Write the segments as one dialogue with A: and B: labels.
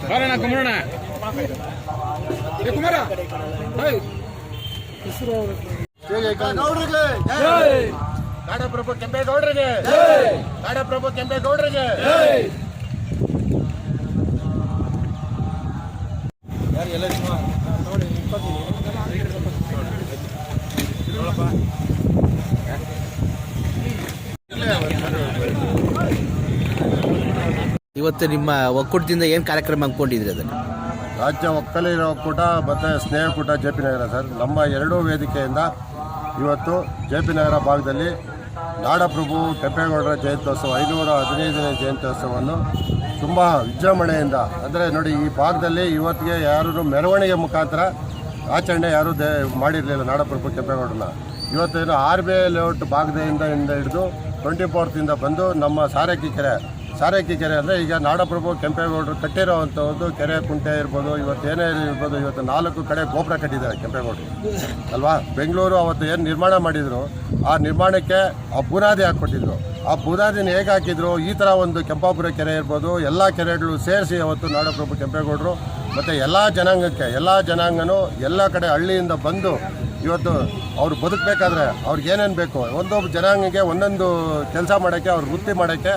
A: ಕುಮಾರಣ್ಣ
B: ಕುಮಾರ ನಾಡಪ್ರಭು ಕೆಂಪೇಗೌಡರಿಗೆ ನಾಡಪ್ರಭು ಕೆಂಪೇಗೌಡರಿಗೆ
C: ಇವತ್ತು ನಿಮ್ಮ ಒಕ್ಕೂಟದಿಂದ ಏನು ಕಾರ್ಯಕ್ರಮ ಅನ್ಕೊಂಡಿದ್ರಿ ಅದನ್ನು?
B: ರಾಜ್ಯ ಒಕ್ಕಲಿಗರ ಒಕ್ಕೂಟ, ಮತ್ತು ಸ್ನೇಹಕೂಟ ಜೆ ಪಿ ನಗರ ಸರ್. ನಮ್ಮ ಎರಡೂ ವೇದಿಕೆಯಿಂದ ಇವತ್ತು ಜೆ ಪಿ ನಗರ ಭಾಗದಲ್ಲಿ ನಾಡಪ್ರಭು ಕೆಂಪೇಗೌಡರ ಜಯಂತ್ಯೋತ್ಸವ, ಐನೂರ ಹದಿನೈದನೇ ಜಯಂತ್ಯೋತ್ಸವವನ್ನು ತುಂಬ ವಿಜೃಂಭಣೆಯಿಂದ, ಅಂದರೆ ನೋಡಿ ಈ ಭಾಗದಲ್ಲಿ ಇವತ್ತಿಗೆ ಯಾರೂ ಮೆರವಣಿಗೆ ಮುಖಾಂತರ ಆಚರಣೆ ಯಾರೂ ದೇ ಮಾಡಿರಲಿಲ್ಲ ನಾಡಪ್ರಭು ಕೆಂಪೇಗೌಡರನ್ನ ಇವತ್ತೇನು ಆರ್ ಬಿ ಐ ಲೇಔಟ್ ಭಾಗದಿಂದ ಹಿಡಿದು ಟ್ವೆಂಟಿ ಫೋರ್ತಿಂದ ಬಂದು ನಮ್ಮ ಸಾರಕ್ಕಿ ಕೆರೆ ಸಾರಕ್ಕಿ ಕೆರೆ ಅಂದರೆ ಈಗ ನಾಡಪ್ರಭು, ಕೆಂಪೇಗೌಡರು ಕಟ್ಟಿರೋವಂಥದ್ದು ಕೆರೆ ಕುಂಟೆ ಇರ್ಬೋದು, ಇವತ್ತು ಏನೇ ಇರ್ಬೋದು, ಇವತ್ತು ನಾಲ್ಕು ಕಡೆ ಗೋಪುರ ಕಟ್ಟಿದ್ದಾರೆ ಕೆಂಪೇಗೌಡರು. ಅಲ್ವಾ? ಬೆಂಗಳೂರು ಅವತ್ತು ಏನು ನಿರ್ಮಾಣ ಮಾಡಿದರು, ಆ ನಿರ್ಮಾಣಕ್ಕೆ ಆ ಬುನಾದಿ ಹಾಕ್ಕೊಟ್ಟಿದ್ರು. ಆ ಬುನಾದಿನ ಹೇಗೆ ಹಾಕಿದ್ರು? ಈ ಥರ ಒಂದು ಕೆಂಪಾಪುರ ಕೆರೆ ಇರ್ಬೋದು, ಎಲ್ಲ ಕೆರೆಗಳು ಸೇರಿಸಿ ಅವತ್ತು ನಾಡಪ್ರಭು, ಕೆಂಪೇಗೌಡರು, ಮತ್ತು ಎಲ್ಲ ಜನಾಂಗಕ್ಕೆ, ಎಲ್ಲ ಜನಾಂಗನೂ ಎಲ್ಲ ಕಡೆ ಹಳ್ಳಿಯಿಂದ ಬಂದು ಇವತ್ತು ಅವ್ರು ಬದುಕಬೇಕಾದ್ರೆ ಅವ್ರಿಗೆ ಏನೇನು ಬೇಕು, ಒಂದೊಬ್ಬ ಜನಾಂಗಕ್ಕೆ ಒಂದೊಂದು ಕೆಲಸ ಮಾಡೋಕ್ಕೆ, ಅವ್ರು ವೃತ್ತಿ ಮಾಡೋಕ್ಕೆ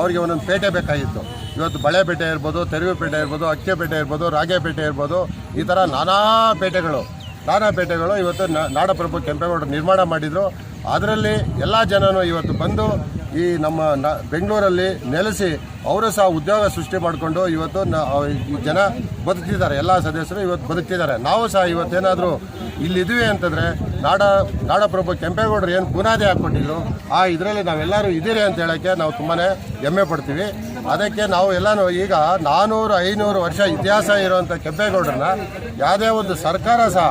B: ಅವ್ರಿಗೆ ಒಂದೊಂದು ಪೇಟೆ ಬೇಕಾಗಿತ್ತು. ಇವತ್ತು ಬಳೆಪೇಟೆ ಇರ್ಬೋದು, ತೆರಿಗೆ ಪೇಟೆ ಇರ್ಬೋದು ಅಕ್ಕಿಪೇಟೆ ಇರ್ಬೋದು ರಾಗೇಪೇಟೆ ಇರ್ಬೋದು, ಈ ಥರ ನಾನಾ ಪೇಟೆಗಳು ನಾನಾ ಪೇಟೆಗಳು ಇವತ್ತು ನಾಡಪ್ರಭು ಕೆಂಪೇಗೌಡರು ನಿರ್ಮಾಣ ಮಾಡಿದರು. ಅದರಲ್ಲಿ ಎಲ್ಲ ಜನನು ಇವತ್ತು ಬಂದು ಈ ನಮ್ಮ ನ, ಬೆಂಗಳೂರಲ್ಲಿ ನೆಲೆಸಿ ಅವರು ಸಹ ಉದ್ಯೋಗ ಸೃಷ್ಟಿ ಮಾಡಿಕೊಂಡು ಇವತ್ತು ಜನ ಬದುಕ್ತಿದ್ದಾರೆ. ಎಲ್ಲ ಸದಸ್ಯರು ಇವತ್ತು ಬದುಕ್ತಿದ್ದಾರೆ. ನಾವು ಸಹ ಇವತ್ತೇನಾದರೂ ಇಲ್ಲಿದ್ದೀವಿ ಅಂತಂದರೆ ನಾಡ ನಾಡಪ್ರಭು ಕೆಂಪೇಗೌಡರು ಏನು ಬುನಾದಿ ಹಾಕ್ಕೊಟ್ಟಿದ್ರು, ಆ ಇದರಲ್ಲಿ ನಾವೆಲ್ಲರೂ ಇದ್ದೀರಿ ಅಂತ ಹೇಳೋಕ್ಕೆ ನಾವು ತುಂಬಾ ಹೆಮ್ಮೆ ಪಡ್ತೀವಿ. ಅದಕ್ಕೆ ನಾವು ಎಲ್ಲನೂ ಈಗ ನಾನ್ನೂರು ಐನೂರು ವರ್ಷ ಇತಿಹಾಸ ಇರುವಂಥ ಕೆಂಪೇಗೌಡರನ್ನ ಯಾವುದೇ ಒಂದು ಸರ್ಕಾರ ಸಹ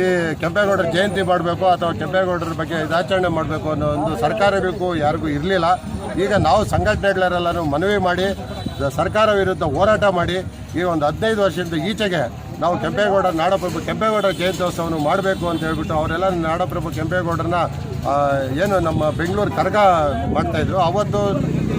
B: ಈ ಕೆಂಪೇಗೌಡರ ಜಯಂತಿ ಮಾಡಬೇಕು ಅಥವಾ ಕೆಂಪೇಗೌಡರ ಬಗ್ಗೆ ಇದಾಚರಣೆ ಮಾಡಬೇಕು ಅನ್ನೋ ಒಂದು ಸರ್ಕಾರ ಬೇಕು ಯಾರಿಗೂ ಇರಲಿಲ್ಲ. ಈಗ ನಾವು ಸಂಘಟನೆಗಳೆಲ್ಲನೂ ಮನವಿ ಮಾಡಿ, ಸರ್ಕಾರ ವಿರುದ್ಧ ಹೋರಾಟ ಮಾಡಿ, ಈ ಒಂದು ಹದಿನೈದು ವರ್ಷದಿಂದ ಈಚೆಗೆ ನಾವು ಕೆಂಪೇಗೌಡ, ನಾಡಪ್ರಭು ಕೆಂಪೇಗೌಡರ ಜಯಂತ್ಯೋತ್ಸವವನ್ನು ಮಾಡಬೇಕು ಅಂತ ಹೇಳ್ಬಿಟ್ಟು ಅವರೆಲ್ಲ ನಾಡಪ್ರಭು ಕೆಂಪೇಗೌಡರನ್ನ ಏನು ನಮ್ಮ ಬೆಂಗಳೂರು ಕರಗ ಮಾಡ್ತಾಯಿದ್ರು ಅವತ್ತು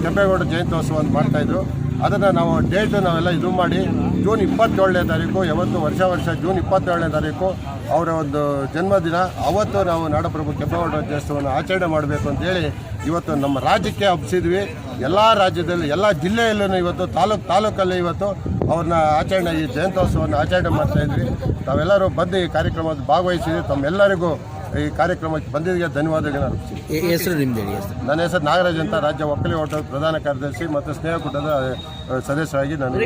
B: ಕೆಂಪೇಗೌಡ ಜಯಂತ್ಯೋತ್ಸವವನ್ನು ಮಾಡ್ತಾಯಿದ್ರು ಅದನ್ನು ನಾವು ಡೇಟ್ ನಾವೆಲ್ಲ ಇದು ಮಾಡಿ, ಜೂನ್ ಇಪ್ಪತ್ತೇಳನೇ ತಾರೀಕು, ಯಾವತ್ತು ವರ್ಷ ವರ್ಷ ಜೂನ್ ಇಪ್ಪತ್ತೇಳನೇ ತಾರೀಕು ಅವರ ಒಂದು ಜನ್ಮದಿನ ಅವತ್ತು ನಾವು ನಾಡಪ್ರಭು ಕೆಂಪೇಗೌಡ ರಾಜ್ಯೋತ್ಸವವನ್ನು ಆಚರಣೆ ಮಾಡಬೇಕು ಅಂತೇಳಿ ಇವತ್ತು ನಮ್ಮ ರಾಜ್ಯಕ್ಕೆ ಹಬ್ಬಿಸಿದ್ವಿ ಎಲ್ಲ ರಾಜ್ಯದಲ್ಲಿ ಎಲ್ಲ ಜಿಲ್ಲೆಯಲ್ಲೂ ಇವತ್ತು ತಾಲೂಕು ತಾಲೂಕಲ್ಲೇ ಇವತ್ತು ಅವ್ರನ್ನ ಆಚರಣೆ ಈ ಜಯಂತ್ಯೋತ್ಸವವನ್ನು ಆಚರಣೆ ಮಾಡ್ತಾ ಇದ್ವಿ. ತಾವೆಲ್ಲರೂ ಬಂದು ಈ ಕಾರ್ಯಕ್ರಮದ ಭಾಗವಹಿಸಿದ್ವಿ ತಮ್ಮೆಲ್ಲರಿಗೂ ಈ ಕಾರ್ಯಕ್ರಮಕ್ಕೆ ಬಂದಿದ್ದಕ್ಕೆ ಧನ್ಯವಾದಗಳು ಅರ್ಪಿಸ್ತೀನಿ
C: ಹೆಸರು ನಿಮ್ದು ಹೇಳಿ ಹೆಸರು.
B: ನನ್ನ ಹೆಸರು ನಾಗರಾಜ್ ಅಂತ. ರಾಜ್ಯ ಒಕ್ಕಲಿ ಹೋಟೆಲ್ ಪ್ರಧಾನ ಕಾರ್ಯದರ್ಶಿ ಮತ್ತು ಸ್ನೇಹಕೂಟದ ಸದಸ್ಯರಾಗಿ ನಾನು